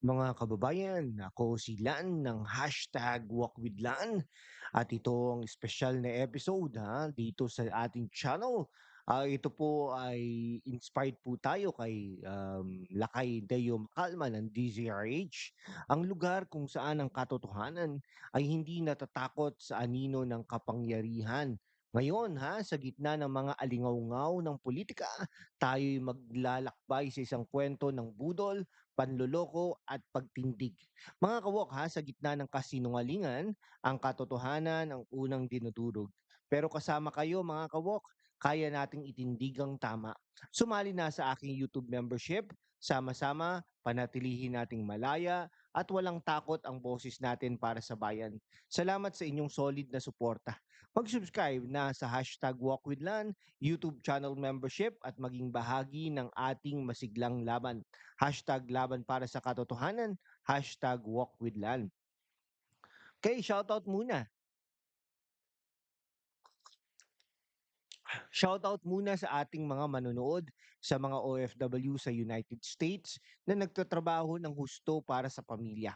Mga kababayan, ako si Lan ng hashtag Walk with Lan at ito ang espesyal na episode ha, dito sa ating channel. Ah, ito po ay inspired po tayo kay um, Lakay Deo Macalma ng DZRH, ang lugar kung saan ang katotohanan ay hindi natatakot sa anino ng kapangyarihan. Ngayon ha, sa gitna ng mga alingaw ng politika, tayo'y maglalakbay sa isang kwento ng budol panloloko at pagtindig. Mga kawok ha, sa gitna ng kasinungalingan, ang katotohanan ang unang dinudurog. Pero kasama kayo mga kawok, kaya nating itindig ang tama. Sumali na sa aking YouTube membership, sama-sama panatilihin nating malaya at walang takot ang boses natin para sa bayan. Salamat sa inyong solid na suporta. Mag-subscribe na sa hashtag WalkWithLan, YouTube channel membership at maging bahagi ng ating masiglang laban. Hashtag laban para sa katotohanan, hashtag walk with land. Okay, shoutout muna. Shoutout muna sa ating mga manonood sa mga OFW sa United States na nagtatrabaho ng husto para sa pamilya.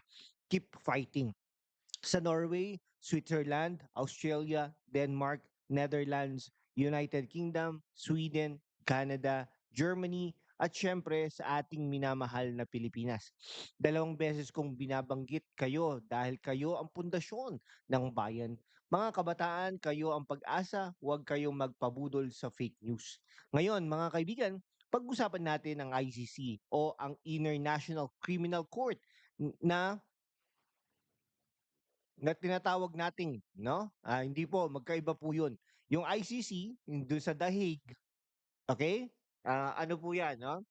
Keep fighting. Sa Norway, Switzerland, Australia, Denmark, Netherlands, United Kingdom, Sweden, Canada, Germany, at syempre sa ating minamahal na Pilipinas. Dalawang beses kong binabanggit kayo dahil kayo ang pundasyon ng bayan. Mga kabataan, kayo ang pag-asa, huwag kayong magpabudol sa fake news. Ngayon, mga kaibigan, pag-usapan natin ang ICC o ang International Criminal Court na na tinatawag nating, no? Ah, hindi po, magkaiba po 'yun. Yung ICC, dun sa The Hague, okay? Ah, ano po 'yan, no?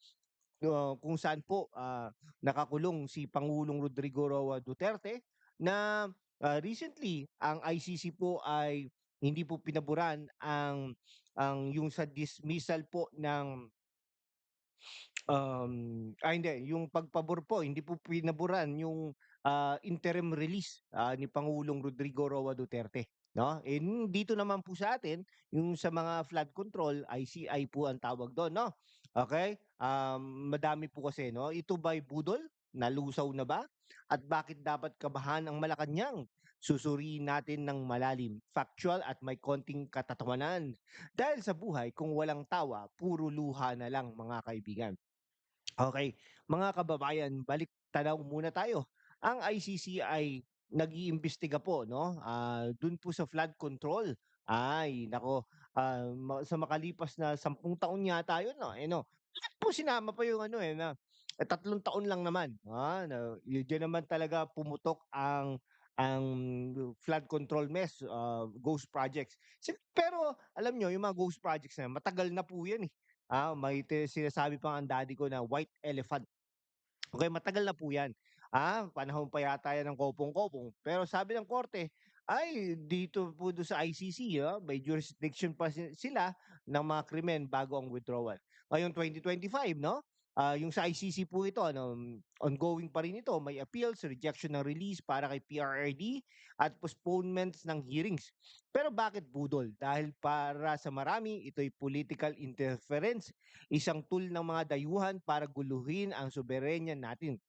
Uh, kung saan po ah, nakakulong si Pangulong Rodrigo Roa Duterte na ah, recently ang ICC po ay hindi po pinaboran ang ang yung sa dismissal po ng Um, ah, hindi, yung pagpabor po, hindi po pinaburan yung ah, interim release ah, ni Pangulong Rodrigo Roa Duterte. No? Eh, n- dito naman po sa atin, yung sa mga flood control, ICI po ang tawag doon, no? Okay? Um, madami po kasi, no? Ito ba'y budol? Nalusaw na ba? At bakit dapat kabahan ang Malacanang? Susuriin natin ng malalim, factual at may konting katatawanan. Dahil sa buhay, kung walang tawa, puro luha na lang mga kaibigan. Okay, mga kababayan, balik tanaw muna tayo. Ang ICC ay nag-iimbestiga po, no? Ah, dun po sa flood control. Ay, nako, ma- sa makalipas na sampung taon yata yun, no? Eh, no? Po sinama pa yung ano eh, na eh, tatlong taon lang naman. Ah, na, yun dyan naman talaga pumutok ang ang flood control mess, ah, ghost projects. Pero alam nyo, yung mga ghost projects na matagal na po yan eh. Ah, may sinasabi pa ang daddy ko na white elephant. Okey, matagal na po 'yan. Ah, panahon pa yata 'yan ng kopong-kopong. Pero sabi ng korte, ay dito po dun sa ICC, ah, may jurisdiction pa si sila ng mga krimen bago ang withdrawal. Ngayong 2025 'no, ah, yung sa ICC po ito ano, ongoing pa rin ito, may appeals, rejection ng release para kay PRRD at postponements ng hearings. Pero bakit budol? Dahil para sa marami, ito'y political interference, isang tool ng mga dayuhan para guluhin ang soberenya natin.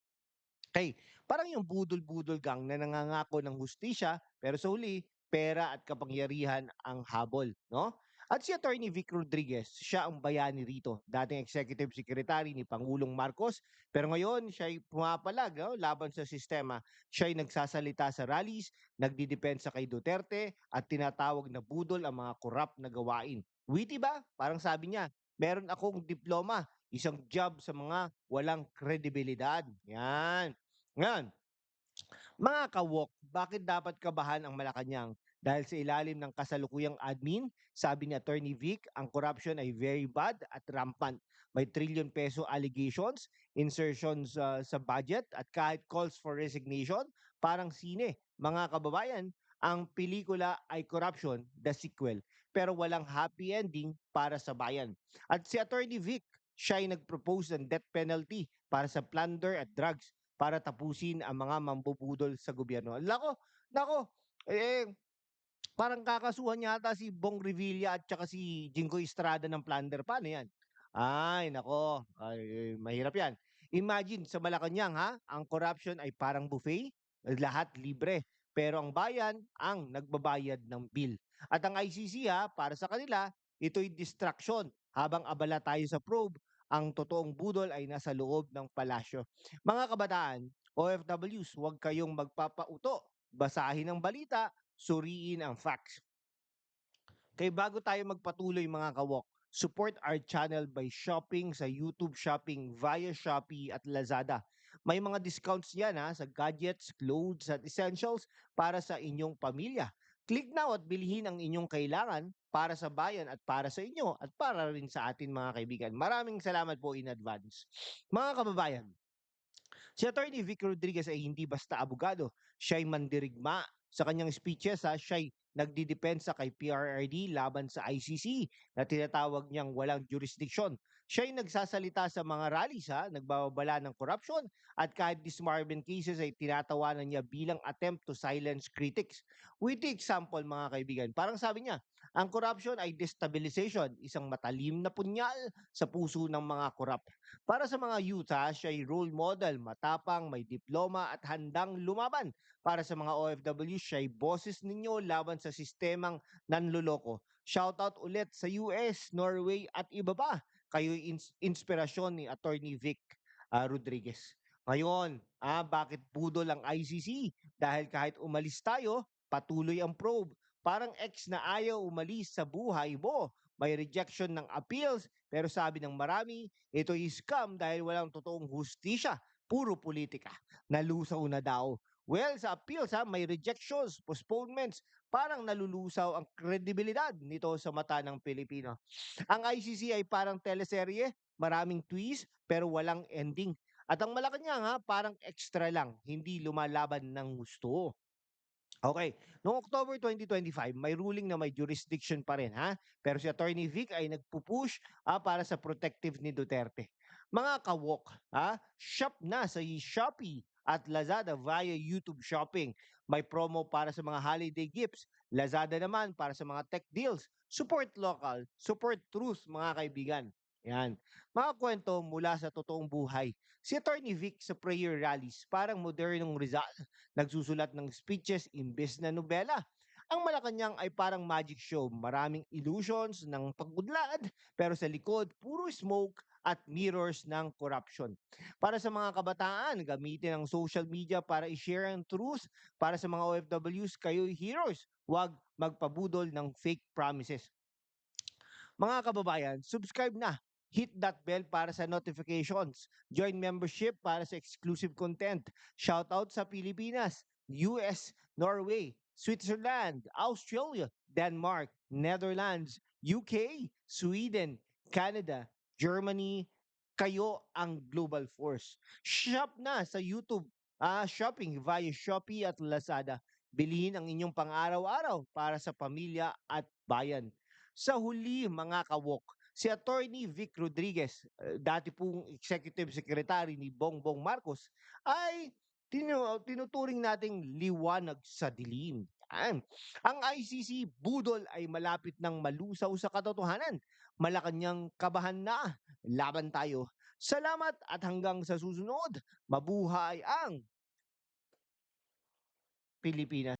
Kay parang yung budol-budol gang na nangangako ng hustisya, pero sa huli, pera at kapangyarihan ang habol, no? At si Attorney Vic Rodriguez, siya ang bayani rito, dating executive secretary ni Pangulong Marcos, pero ngayon siya ay pumapalag no? laban sa sistema. Siya ay nagsasalita sa rallies, nagdidepensa kay Duterte at tinatawag na budol ang mga korap na gawain. Witty ba? Parang sabi niya, meron akong diploma, isang job sa mga walang kredibilidad. Yan. Ngayon, mga kawok, bakit dapat kabahan ang Malacanang? Dahil sa ilalim ng kasalukuyang admin, sabi ni Attorney Vic, ang corruption ay very bad at rampant. May trillion peso allegations, insertions uh, sa budget at kahit calls for resignation, parang sine. Mga kababayan, ang pelikula ay corruption, the sequel, pero walang happy ending para sa bayan. At si Attorney Vic, siya ay nag-propose ng death penalty para sa plunder at drugs para tapusin ang mga mambubudol sa gobyerno. Nako, nako, eh, parang kakasuhan yata si Bong Revilla at saka si Jingo Estrada ng Plunder. Paano yan? Ay, nako, ay, mahirap yan. Imagine sa Malacanang ha, ang corruption ay parang buffet, lahat libre. Pero ang bayan ang nagbabayad ng bill. At ang ICC ha, para sa kanila, ito'y distraction. Habang abala tayo sa probe, ang totoong budol ay nasa loob ng palasyo. Mga kabataan, OFWs, huwag kayong magpapauto. Basahin ang balita, suriin ang facts. Kaya bago tayo magpatuloy mga kawok, support our channel by shopping sa YouTube Shopping via Shopee at Lazada. May mga discounts yan ha, sa gadgets, clothes at essentials para sa inyong pamilya. Click now at bilhin ang inyong kailangan para sa bayan at para sa inyo at para rin sa atin mga kaibigan. Maraming salamat po in advance. Mga kababayan, Si Attorney Vic Rodriguez ay hindi basta abogado, siya'y mandirigma. Sa kanyang speeches, ha, siya'y nagdidepensa kay PRRD laban sa ICC na tinatawag niyang walang jurisdiction. Siya'y nagsasalita sa mga rallies, ha, nagbababala ng corruption at kahit dismemberment cases ay tinatawanan niya bilang attempt to silence critics. With the example, mga kaibigan, parang sabi niya, ang corruption ay destabilization, isang matalim na punyal sa puso ng mga corrupt. Para sa mga youth, ha, siya ay role model, matapang, may diploma at handang lumaban. Para sa mga OFW, siya ay boses ninyo laban sa sistemang nanloloko. Shoutout ulit sa US, Norway at iba pa. Kayo'y ins- inspirasyon ni Attorney Vic ah, Rodriguez. Ngayon, ah, bakit budol ang ICC? Dahil kahit umalis tayo, patuloy ang probe. Parang ex na ayaw umalis sa buhay mo. May rejection ng appeals, pero sabi ng marami, ito is scam dahil walang totoong hustisya. Puro politika. Nalusaw na daw. Well, sa appeals ha, may rejections, postponements, parang nalulusaw ang kredibilidad nito sa mata ng Pilipino. Ang ICC ay parang teleserye, maraming twist, pero walang ending. At ang Malacanang ha, parang extra lang, hindi lumalaban ng gusto. Okay, noong October 2025, may ruling na may jurisdiction pa rin ha, pero si Attorney Vic ay nagpupush ah, para sa protective ni Duterte. Mga kawok, ha, shop na sa Shopee at Lazada via YouTube Shopping. May promo para sa mga holiday gifts. Lazada naman para sa mga tech deals. Support local, support truth mga kaibigan. Yan. Mga kwento mula sa totoong buhay. Si Attorney Vic sa prayer rallies, parang modernong Rizal, nagsusulat ng speeches imbes na nobela. Ang Malacanang ay parang magic show, maraming illusions ng pagudlad, pero sa likod, puro smoke at mirrors ng corruption. Para sa mga kabataan, gamitin ang social media para i-share ang truth. Para sa mga OFWs, kayo'y heroes. Huwag magpabudol ng fake promises. Mga kababayan, subscribe na. Hit that bell para sa notifications. Join membership para sa exclusive content. Shoutout sa Pilipinas, US, Norway, Switzerland, Australia, Denmark, Netherlands, UK, Sweden, Canada, Germany, kayo ang global force. Shop na sa YouTube, ah, shopping via Shopee at Lazada. Bilhin ang inyong pang-araw-araw para sa pamilya at bayan. Sa huli, mga kawok, si Attorney Vic Rodriguez, eh, dati pong Executive Secretary ni Bongbong Marcos, ay tinu- tinuturing nating liwanag sa dilim. Yan. Ang ICC budol ay malapit ng malusaw sa katotohanan. Malakanyang kabahan na. Laban tayo. Salamat at hanggang sa susunod. Mabuhay ang Pilipinas.